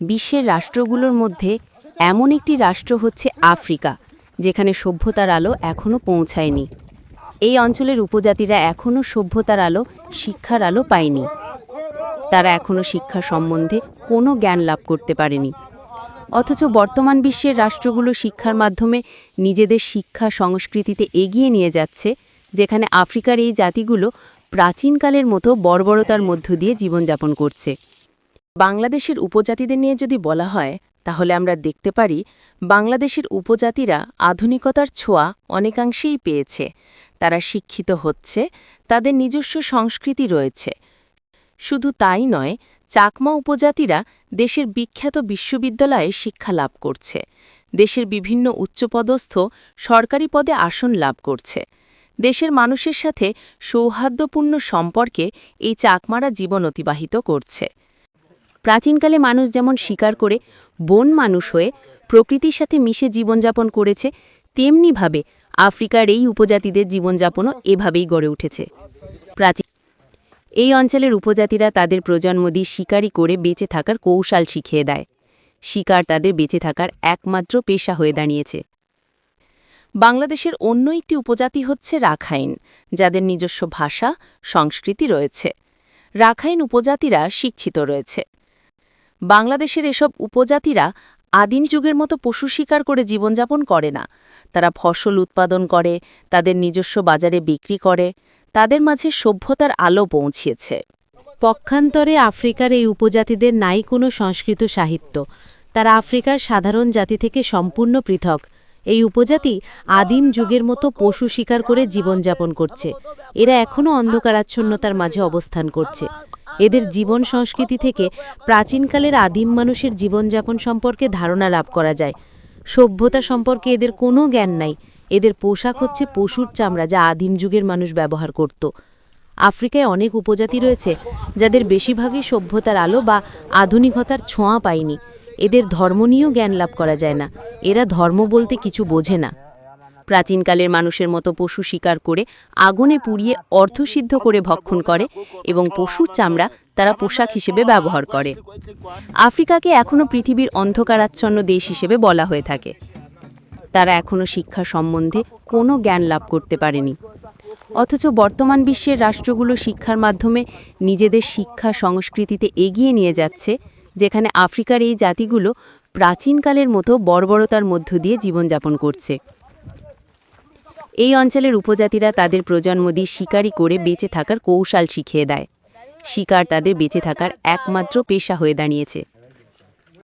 বিশ্বের রাষ্ট্রগুলোর মধ্যে এমন একটি রাষ্ট্র হচ্ছে আফ্রিকা, যেখানে সভ্যতার আলো এখনও পৌঁছায়নি। এই অঞ্চলের উপজাতিরা এখনও সভ্যতার আলো, শিক্ষার আলো পায়নি। তারা এখনও শিক্ষা সম্বন্ধে কোনো জ্ঞান লাভ করতে পারেনি। অথচ বর্তমান বিশ্বের রাষ্ট্রগুলো শিক্ষার মাধ্যমে নিজেদের শিক্ষা সংস্কৃতিতে এগিয়ে নিয়ে যাচ্ছে, যেখানে আফ্রিকার এই জাতিগুলো প্রাচীনকালের মতো বর্বরতার মধ্য দিয়ে জীবনযাপন করছে। বাংলাদেশের উপজাতিদের নিয়ে যদি বলা হয়, তাহলে আমরা দেখতে পারি, বাংলাদেশের উপজাতিরা আধুনিকতার ছোঁয়া অনেকাংশেই পেয়েছে। তারা শিক্ষিত হচ্ছে, তাদের নিজস্ব সংস্কৃতি রয়েছে। শুধু তাই নয়, চাকমা উপজাতিরা দেশের বিখ্যাত বিশ্ববিদ্যালয়ে শিক্ষা লাভ করছে। দেশের বিভিন্ন উচ্চপদস্থ সরকারি পদে আসন লাভ করছে। দেশের মানুষের সাথে সৌহার্দ্যপূর্ণ সম্পর্কে এই চাকমারা জীবন অতিবাহিত করছে। প্রাচীনকালে মানুষ যেমন শিকার করে বন মানুষ হয়ে প্রকৃতির সাথে মিশে জীবনযাপন করেছে, তেমনিভাবে আফ্রিকার এই উপজাতিদের জীবনযাপনও এভাবেই গড়ে উঠেছে। প্রাচীন এই অঞ্চলের উপজাতিরা তাদের প্রজন্ম দিয়ে শিকারি করে বেঁচে থাকার কৌশল শিখিয়ে দেয়। শিকার তাদের বেঁচে থাকার একমাত্র পেশা হয়ে দাঁড়িয়েছে। বাংলাদেশের অন্য একটি উপজাতি হচ্ছে রাখাইন, যাদের নিজস্ব ভাষা, সংস্কৃতি রয়েছে। রাখাইন উপজাতিরা শিক্ষিত রয়েছে। বাংলাদেশের এসব উপজাতিরা আদিম যুগের মতো পশু শিকার করে জীবনযাপন করে না। তারা ফসল উৎপাদন করে, তাদের নিজস্ব বাজারে বিক্রি করে, তাদের মাঝে সভ্যতার আলো পৌঁছিয়েছে। পক্ষান্তরে আফ্রিকার এই উপজাতিদের নাই কোনো সংস্কৃত সাহিত্য। তারা আফ্রিকার সাধারণ জাতি থেকে সম্পূর্ণ পৃথক। এই উপজাতি আদিম যুগের মতো পশু শিকার করে জীবনযাপন করছে। এরা এখনও অন্ধকারাচ্ছন্নতার মাঝে অবস্থান করছে। এদের জীবন সংস্কৃতি থেকে প্রাচীনকালের আদিম মানুষের জীবনযাপন সম্পর্কে ধারণা লাভ করা যায়। সভ্যতা সম্পর্কে এদের কোনো জ্ঞান নাই। এদের পোশাক হচ্ছে পশুর চামড়া যা আদিম যুগের মানুষ ব্যবহার করত। আফ্রিকায় অনেক উপজাতি রয়েছে যাদের বেশিরভাগই সভ্যতার আলো বা আধুনিকতার ছোঁয়া পায়নি। এদের ধর্ম নিয়েও জ্ঞান লাভ করা যায় না। এরা ধর্ম বলতে কিছু বোঝে না। প্রাচীনকালের মানুষের মতো পশু শিকার করে আগুনে পুড়িয়ে অর্থসিদ্ধ করে ভক্ষণ করে এবং পশুর চামড়া তারা পোশাক হিসেবে ব্যবহার করে। আফ্রিকাকে এখনও পৃথিবীর অন্ধকারাচ্ছন্ন দেশ হিসেবে বলা হয়ে থাকে। তারা এখনও শিক্ষা সম্বন্ধে কোনো জ্ঞান লাভ করতে পারেনি। অথচ বর্তমান বিশ্বের রাষ্ট্রগুলো শিক্ষার মাধ্যমে নিজেদের শিক্ষা সংস্কৃতিতে এগিয়ে নিয়ে যাচ্ছে, যেখানে আফ্রিকার এই জাতিগুলো প্রাচীনকালের মতো বর্বরতার মধ্য দিয়ে জীবনযাপন করছে। এই অঞ্চলের উপজাতিরা তাদের প্রজন্ম দিয়ে শিকারি করে বেঁচে থাকার কৌশল শিখিয়ে দেয়। শিকার তাদের বেঁচে থাকার একমাত্র পেশা হয়ে দাঁড়িয়েছে।